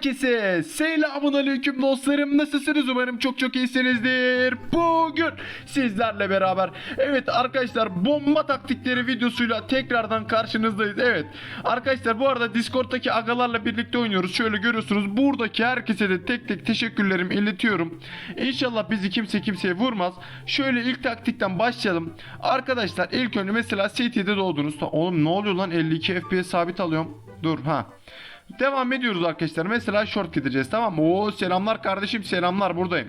Herkese selamun aleyküm dostlarım. Nasılsınız? Umarım çok çok iyisinizdir. Bugün sizlerle beraber evet arkadaşlar bomba taktikleri videosuyla tekrardan karşınızdayız. Evet arkadaşlar bu arada Discord'daki agalarla birlikte oynuyoruz. Şöyle görüyorsunuz buradaki herkese de tek tek teşekkürlerimi iletiyorum. İnşallah bizi kimse kimseye vurmaz. Şöyle ilk taktikten başlayalım. Arkadaşlar ilk önce mesela City'de doğdunuz. Oğlum ne oluyor lan 52 FPS sabit alıyorum. Dur ha. Devam ediyoruz arkadaşlar. Mesela short gideceğiz tamam mı? Oo selamlar kardeşim selamlar buradayım.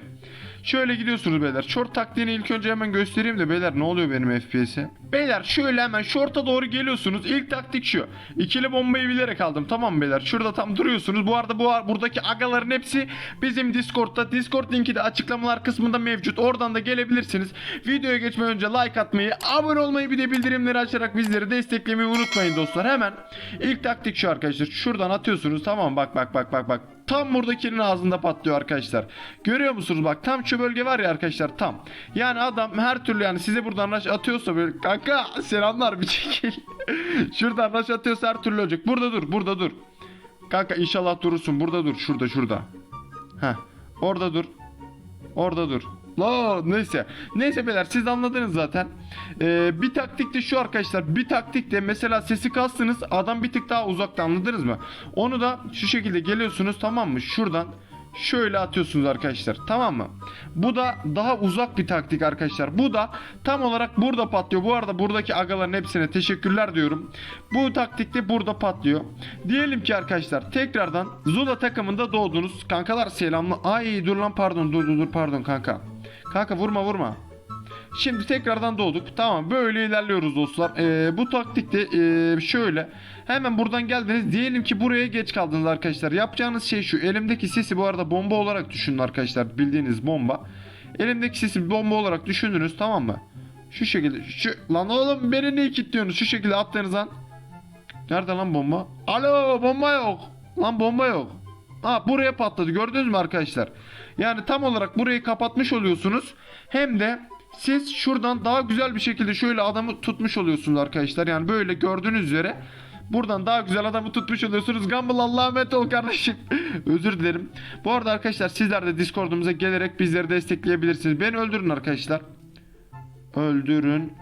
Şöyle gidiyorsunuz beyler. Short taktiğini ilk önce hemen göstereyim de beyler ne oluyor benim FPS'e? Beyler şöyle hemen short'a doğru geliyorsunuz. İlk taktik şu. İkili bombayı bilerek aldım tamam mı beyler? Şurada tam duruyorsunuz. Bu arada bu buradaki agaların hepsi bizim Discord'da. Discord linki de açıklamalar kısmında mevcut. Oradan da gelebilirsiniz. Videoya geçmeden önce like atmayı, abone olmayı bir de bildirimleri açarak bizleri desteklemeyi unutmayın dostlar. Hemen ilk taktik şu arkadaşlar. Şuradan atıyorsunuz tamam? Bak bak bak bak bak. Tam buradakinin ağzında patlıyor arkadaşlar. Görüyor musunuz bak tam şu bölge var ya arkadaşlar tam. Yani adam her türlü yani size buradan rush atıyorsa böyle kanka selamlar bir çekil. Şuradan rush atıyorsa her türlü olacak. Burada dur burada dur. Kanka inşallah durursun burada dur şurada şurada. Heh orada dur. Orada dur. La neyse. Neyse beyler siz anladınız zaten. Ee, bir taktik de şu arkadaşlar. Bir taktik de mesela sesi kastınız adam bir tık daha uzakta anladınız mı? Onu da şu şekilde geliyorsunuz tamam mı? Şuradan şöyle atıyorsunuz arkadaşlar tamam mı? Bu da daha uzak bir taktik arkadaşlar. Bu da tam olarak burada patlıyor. Bu arada buradaki agaların hepsine teşekkürler diyorum. Bu taktik de burada patlıyor. Diyelim ki arkadaşlar tekrardan Zula takımında doğdunuz. Kankalar selamlı. Ay dur lan pardon dur dur dur pardon kanka. Kanka vurma vurma. Şimdi tekrardan doğduk. Tamam böyle ilerliyoruz dostlar. Ee, bu taktikte ee, şöyle. Hemen buradan geldiniz. Diyelim ki buraya geç kaldınız arkadaşlar. Yapacağınız şey şu. Elimdeki sesi bu arada bomba olarak düşünün arkadaşlar. Bildiğiniz bomba. Elimdeki sesi bomba olarak düşündünüz tamam mı? Şu şekilde. Şu, lan oğlum beni niye kilitliyorsunuz? Şu şekilde attığınız an. Nerede lan bomba? Alo bomba yok. Lan bomba yok. Ha buraya patladı gördünüz mü arkadaşlar? Yani tam olarak burayı kapatmış oluyorsunuz. Hem de siz şuradan daha güzel bir şekilde şöyle adamı tutmuş oluyorsunuz arkadaşlar. Yani böyle gördüğünüz üzere buradan daha güzel adamı tutmuş oluyorsunuz. Gumball Allah'a emanet ol kardeşim. Özür dilerim. Bu arada arkadaşlar sizler de Discord'umuza gelerek bizleri destekleyebilirsiniz. Beni öldürün arkadaşlar. Öldürün.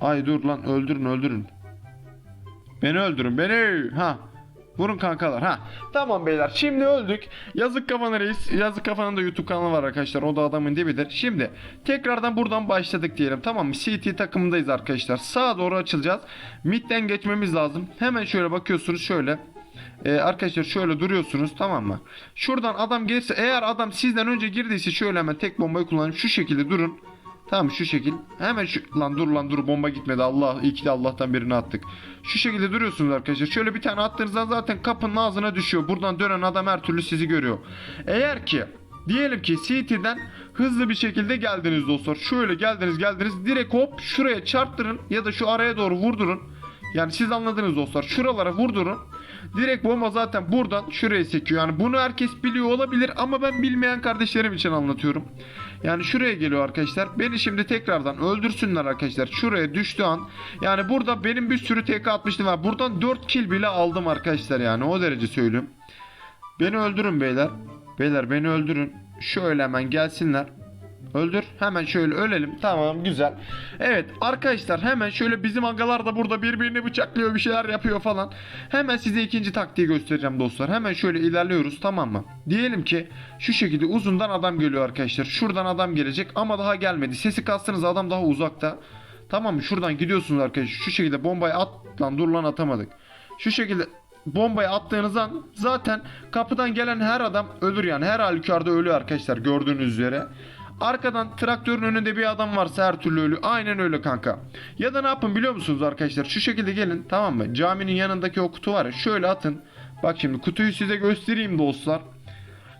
Ay dur lan öldürün öldürün. Beni öldürün beni. Ha. Vurun kankalar ha. Tamam beyler şimdi öldük. Yazık kafana reis. Yazık kafanın da YouTube kanalı var arkadaşlar. O da adamın dibidir. Şimdi tekrardan buradan başladık diyelim. Tamam mı? CT takımındayız arkadaşlar. Sağa doğru açılacağız. Mid'den geçmemiz lazım. Hemen şöyle bakıyorsunuz şöyle. Ee, arkadaşlar şöyle duruyorsunuz tamam mı? Şuradan adam gelirse eğer adam sizden önce girdiyse şöyle hemen tek bombayı kullanıp şu şekilde durun. Tamam şu şekil. Hemen şu lan dur lan dur bomba gitmedi. Allah iyi ki de Allah'tan birini attık. Şu şekilde duruyorsunuz arkadaşlar. Şöyle bir tane attığınızda zaten kapının ağzına düşüyor. Buradan dönen adam her türlü sizi görüyor. Eğer ki diyelim ki CT'den hızlı bir şekilde geldiniz dostlar. Şöyle geldiniz geldiniz direkt hop şuraya çarptırın ya da şu araya doğru vurdurun. Yani siz anladınız dostlar. Şuralara vurdurun. Direkt bomba zaten buradan şuraya sekiyor. Yani bunu herkes biliyor olabilir ama ben bilmeyen kardeşlerim için anlatıyorum. Yani şuraya geliyor arkadaşlar. Beni şimdi tekrardan öldürsünler arkadaşlar. Şuraya düştüğü an. Yani burada benim bir sürü TK atmıştım var. Buradan 4 kill bile aldım arkadaşlar yani. O derece söylüyorum. Beni öldürün beyler. Beyler beni öldürün. Şöyle hemen gelsinler. Öldür. Hemen şöyle ölelim. Tamam güzel. Evet arkadaşlar hemen şöyle bizim agalar da burada birbirini bıçaklıyor bir şeyler yapıyor falan. Hemen size ikinci taktiği göstereceğim dostlar. Hemen şöyle ilerliyoruz tamam mı? Diyelim ki şu şekilde uzundan adam geliyor arkadaşlar. Şuradan adam gelecek ama daha gelmedi. Sesi kastınız adam daha uzakta. Tamam mı? Şuradan gidiyorsunuz arkadaşlar. Şu şekilde bombayı at lan dur lan atamadık. Şu şekilde bombayı attığınız an zaten kapıdan gelen her adam ölür yani. Her halükarda ölüyor arkadaşlar gördüğünüz üzere. Arkadan traktörün önünde bir adam varsa her türlü ölü. Aynen öyle kanka. Ya da ne yapın biliyor musunuz arkadaşlar? Şu şekilde gelin tamam mı? Caminin yanındaki o kutu var ya şöyle atın. Bak şimdi kutuyu size göstereyim dostlar.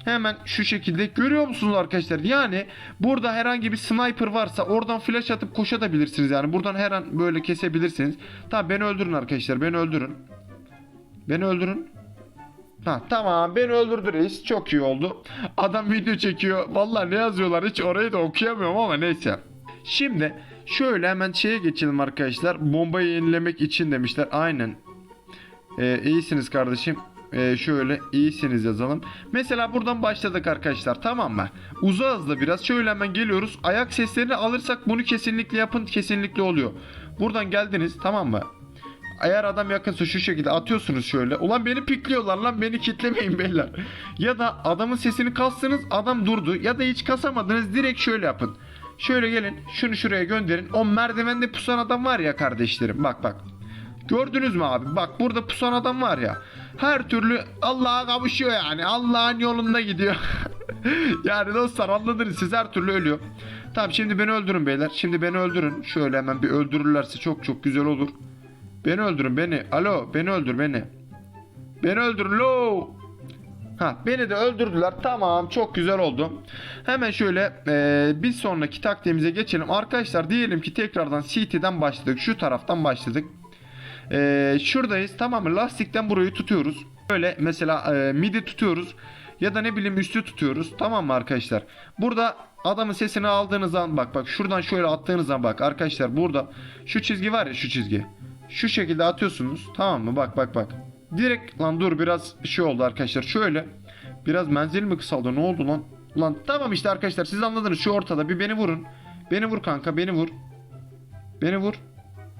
Hemen şu şekilde görüyor musunuz arkadaşlar? Yani burada herhangi bir sniper varsa oradan flash atıp koşabilirsiniz yani. Buradan her an böyle kesebilirsiniz. Tamam beni öldürün arkadaşlar. Beni öldürün. Beni öldürün. Ha tamam beni öldürdü reis. Çok iyi oldu. Adam video çekiyor. Vallahi ne yazıyorlar hiç orayı da okuyamıyorum ama neyse. Şimdi şöyle hemen şeye geçelim arkadaşlar. Bombayı yenilemek için demişler. Aynen. Ee, iyisiniz kardeşim. Ee, şöyle iyisiniz yazalım. Mesela buradan başladık arkadaşlar tamam mı? Uzağız da biraz. Şöyle hemen geliyoruz. Ayak seslerini alırsak bunu kesinlikle yapın. Kesinlikle oluyor. Buradan geldiniz tamam mı? Eğer adam yakınsa şu şekilde atıyorsunuz şöyle. Ulan beni pikliyorlar lan beni kitlemeyin beyler. Ya da adamın sesini kastınız adam durdu. Ya da hiç kasamadınız direkt şöyle yapın. Şöyle gelin şunu şuraya gönderin. O merdivende pusan adam var ya kardeşlerim bak bak. Gördünüz mü abi? Bak burada pusan adam var ya. Her türlü Allah'a kavuşuyor yani. Allah'ın yolunda gidiyor. yani dostlar anladınız siz her türlü ölüyor. Tamam şimdi beni öldürün beyler. Şimdi beni öldürün. Şöyle hemen bir öldürürlerse çok çok güzel olur. Beni öldürün beni. Alo beni öldür beni. Beni öldür lo. Ha beni de öldürdüler. Tamam çok güzel oldu. Hemen şöyle e, bir sonraki taktiğimize geçelim. Arkadaşlar diyelim ki tekrardan CT'den başladık. Şu taraftan başladık. E, şuradayız tamam mı? Lastikten burayı tutuyoruz. Böyle mesela e, midi tutuyoruz. Ya da ne bileyim üstü tutuyoruz. Tamam mı arkadaşlar? Burada adamın sesini aldığınız zaman bak bak şuradan şöyle attığınız zaman bak arkadaşlar burada şu çizgi var ya şu çizgi. Şu şekilde atıyorsunuz. Tamam mı? Bak bak bak. Direkt lan dur biraz şey oldu arkadaşlar. Şöyle biraz menzil mi kısaldı? Ne oldu lan? Lan tamam işte arkadaşlar siz anladınız. Şu ortada bir beni vurun. Beni vur kanka beni vur. Beni vur.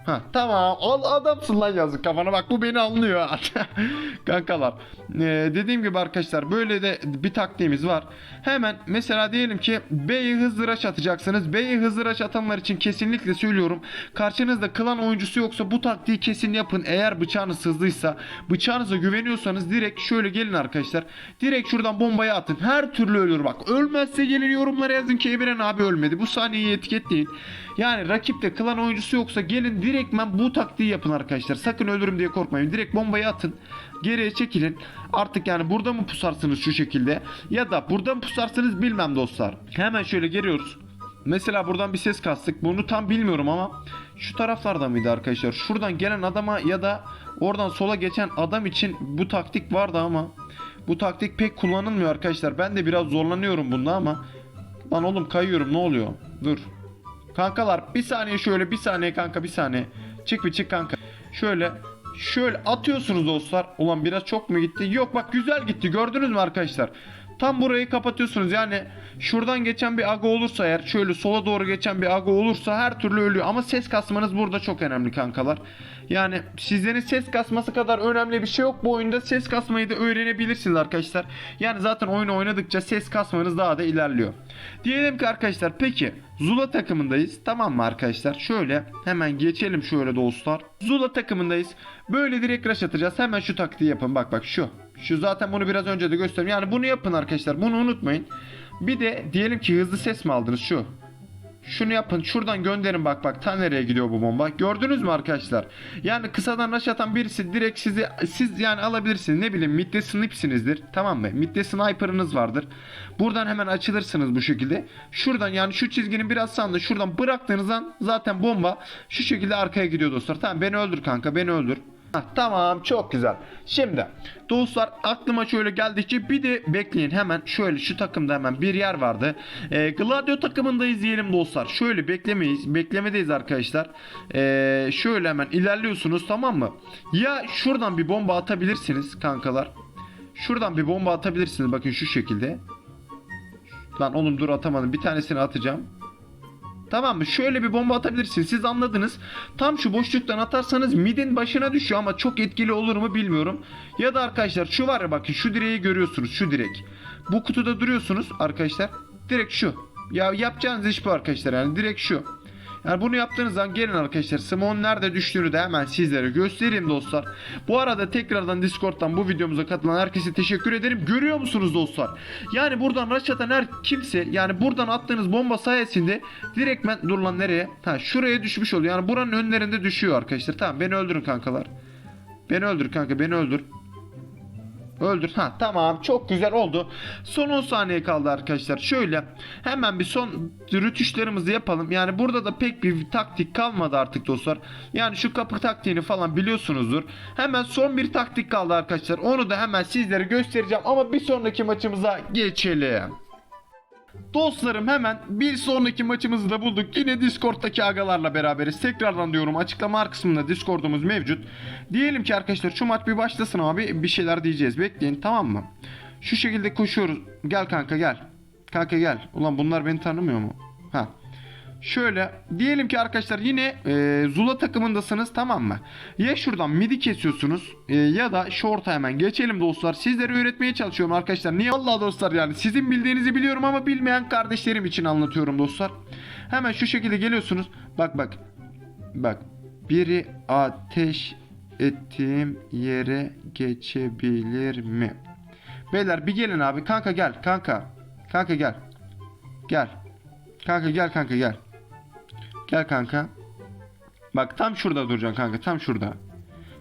Ha tamam. Al adamsın lan yazık kafana. Bak bu beni anlıyor. Kankalar Ee, dediğim gibi arkadaşlar böyle de bir taktiğimiz var. Hemen mesela diyelim ki B'yi hızlı rush atacaksınız B'yi hızlı rush atanlar için kesinlikle söylüyorum. Karşınızda klan oyuncusu yoksa bu taktiği kesin yapın. Eğer bıçağınız hızlıysa bıçağınıza güveniyorsanız direkt şöyle gelin arkadaşlar. Direkt şuradan bombayı atın. Her türlü ölür bak. Ölmezse gelin yorumlara yazın ki Ebiren abi ölmedi. Bu sahneyi etiketleyin yani rakipte klan oyuncusu yoksa gelin direktmen bu taktiği yapın arkadaşlar. Sakın ölürüm diye korkmayın. Direkt bombayı atın. Geriye çekilin. Artık yani burada mı pusarsınız şu şekilde ya da burada mı pusarsınız bilmem dostlar. Hemen şöyle geliyoruz. Mesela buradan bir ses kastık. Bunu tam bilmiyorum ama şu taraflarda mıydı arkadaşlar? Şuradan gelen adama ya da oradan sola geçen adam için bu taktik vardı ama bu taktik pek kullanılmıyor arkadaşlar. Ben de biraz zorlanıyorum bunda ama lan oğlum kayıyorum ne oluyor? Dur. Kankalar bir saniye şöyle bir saniye kanka bir saniye. Çık bir çık kanka. Şöyle şöyle atıyorsunuz dostlar. Ulan biraz çok mu gitti? Yok bak güzel gitti gördünüz mü arkadaşlar? Tam burayı kapatıyorsunuz yani şuradan geçen bir aga olursa eğer şöyle sola doğru geçen bir aga olursa her türlü ölüyor ama ses kasmanız burada çok önemli kankalar. Yani sizlerin ses kasması kadar önemli bir şey yok bu oyunda ses kasmayı da öğrenebilirsiniz arkadaşlar. Yani zaten oyunu oynadıkça ses kasmanız daha da ilerliyor. Diyelim ki arkadaşlar peki Zula takımındayız tamam mı arkadaşlar? Şöyle hemen geçelim şöyle dostlar. Zula takımındayız. Böyle direkt rush atacağız. Hemen şu taktiği yapın bak bak şu. Şu zaten bunu biraz önce de gösterdim. Yani bunu yapın arkadaşlar. Bunu unutmayın. Bir de diyelim ki hızlı ses mi aldınız şu. Şunu yapın şuradan gönderin. Bak bak ta nereye gidiyor bu bomba? Gördünüz mü arkadaşlar? Yani kısadan rush atan birisi direkt sizi siz yani alabilirsiniz. Ne bileyim midde snipsinizdir tamam mı? Midde sniper'ınız vardır. Buradan hemen açılırsınız bu şekilde. Şuradan yani şu çizginin biraz sağında şuradan bıraktığınız an zaten bomba şu şekilde arkaya gidiyor dostlar. Tamam beni öldür kanka beni öldür Hah, tamam çok güzel. Şimdi dostlar aklıma şöyle geldikçe bir de bekleyin hemen şöyle şu takımda hemen bir yer vardı. Ee, Gladio takımında izleyelim dostlar. Şöyle beklemeyiz. Beklemedeyiz arkadaşlar. Ee, şöyle hemen ilerliyorsunuz tamam mı? Ya şuradan bir bomba atabilirsiniz kankalar. Şuradan bir bomba atabilirsiniz bakın şu şekilde. Lan oğlum dur atamadım. Bir tanesini atacağım. Tamam mı? Şöyle bir bomba atabilirsiniz. Siz anladınız. Tam şu boşluktan atarsanız midin başına düşüyor ama çok etkili olur mu bilmiyorum. Ya da arkadaşlar şu var ya bakın şu direği görüyorsunuz. Şu direk. Bu kutuda duruyorsunuz arkadaşlar. Direkt şu. Ya yapacağınız iş bu arkadaşlar yani direkt şu. Yani bunu yaptığınız zaman gelin arkadaşlar Simon nerede düştüğünü de hemen sizlere göstereyim dostlar. Bu arada tekrardan Discord'dan bu videomuza katılan herkese teşekkür ederim. Görüyor musunuz dostlar? Yani buradan rush atan her kimse yani buradan attığınız bomba sayesinde direktmen dur lan nereye? Ha şuraya düşmüş oluyor. Yani buranın önlerinde düşüyor arkadaşlar. Tamam beni öldürün kankalar. Beni öldür kanka beni öldür. Öldür. Ha tamam çok güzel oldu. Son 10 saniye kaldı arkadaşlar. Şöyle hemen bir son rütüşlerimizi yapalım. Yani burada da pek bir taktik kalmadı artık dostlar. Yani şu kapı taktiğini falan biliyorsunuzdur. Hemen son bir taktik kaldı arkadaşlar. Onu da hemen sizlere göstereceğim ama bir sonraki maçımıza geçelim. Dostlarım hemen bir sonraki maçımızı da bulduk. Yine Discord'daki agalarla beraberiz. Tekrardan diyorum açıklama kısmında Discord'umuz mevcut. Diyelim ki arkadaşlar şu maç bir başlasın abi bir şeyler diyeceğiz. Bekleyin tamam mı? Şu şekilde koşuyoruz. Gel kanka gel. Kanka gel. Ulan bunlar beni tanımıyor mu? Ha. Şöyle diyelim ki arkadaşlar yine e, Zula takımındasınız tamam mı? Ya şuradan midi kesiyorsunuz e, ya da short'a hemen geçelim dostlar. Sizlere öğretmeye çalışıyorum arkadaşlar. Niye? Allah dostlar yani sizin bildiğinizi biliyorum ama bilmeyen kardeşlerim için anlatıyorum dostlar. Hemen şu şekilde geliyorsunuz. Bak bak. Bak. Biri ateş ettiğim yere geçebilir mi? Beyler bir gelin abi. Kanka gel kanka. Kanka gel. Gel. Kanka gel kanka gel. Gel kanka. Bak tam şurada duracaksın kanka tam şurada.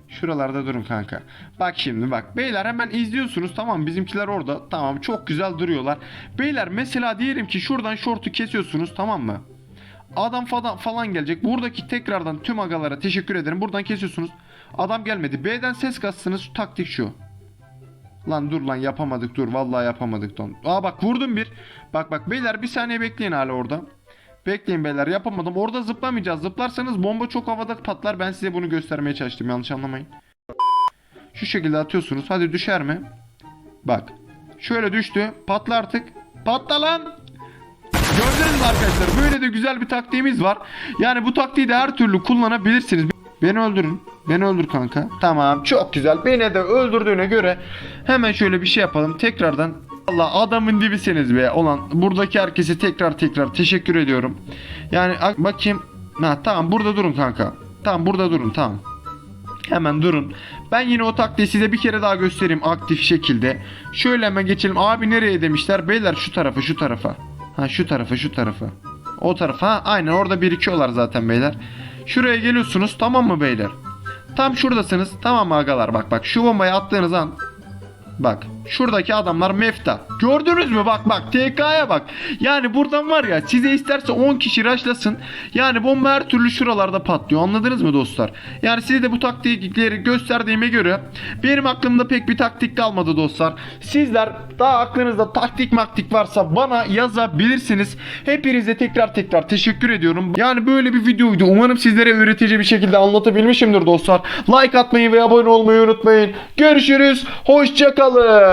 Şuralarda durun kanka. Bak şimdi bak. Beyler hemen izliyorsunuz tamam bizimkiler orada. Tamam çok güzel duruyorlar. Beyler mesela diyelim ki şuradan şortu kesiyorsunuz tamam mı? Adam falan, falan gelecek. Buradaki tekrardan tüm agalara teşekkür ederim. Buradan kesiyorsunuz. Adam gelmedi. B'den ses katsınız. Taktik şu. Lan dur lan yapamadık dur. Vallahi yapamadık don. Aa bak vurdum bir. Bak bak beyler bir saniye bekleyin hala orada. Bekleyin beyler yapamadım. Orada zıplamayacağız. Zıplarsanız bomba çok havada patlar. Ben size bunu göstermeye çalıştım. Yanlış anlamayın. Şu şekilde atıyorsunuz. Hadi düşer mi? Bak. Şöyle düştü. Patla artık. Patla lan. Gördünüz arkadaşlar? Böyle de güzel bir taktiğimiz var. Yani bu taktiği de her türlü kullanabilirsiniz. Beni öldürün. Beni öldür kanka. Tamam çok güzel. Beni de öldürdüğüne göre hemen şöyle bir şey yapalım. Tekrardan Allah adamın dibisiniz be. Olan buradaki herkese tekrar tekrar teşekkür ediyorum. Yani bakayım. Ha, tamam burada durun kanka. Tamam burada durun tamam. Hemen durun. Ben yine o taktiği size bir kere daha göstereyim aktif şekilde. Şöyle hemen geçelim. Abi nereye demişler? Beyler şu tarafa şu tarafa. Ha şu tarafa şu tarafa. O tarafa. Ha, aynen orada birikiyorlar zaten beyler. Şuraya geliyorsunuz tamam mı beyler? Tam şuradasınız. Tamam mı agalar? Bak bak şu bombayı attığınız an Bak şuradaki adamlar mefta. Gördünüz mü? Bak bak TK'ya bak. Yani buradan var ya size isterse 10 kişi raşlasın. Yani bomba her türlü şuralarda patlıyor. Anladınız mı dostlar? Yani size de bu taktikleri gösterdiğime göre benim aklımda pek bir taktik kalmadı dostlar. Sizler daha aklınızda taktik maktik varsa bana yazabilirsiniz. Hepinize tekrar tekrar teşekkür ediyorum. Yani böyle bir videoydu. Umarım sizlere öğretici bir şekilde anlatabilmişimdir dostlar. Like atmayı ve abone olmayı unutmayın. Görüşürüz. Hoşçakalın.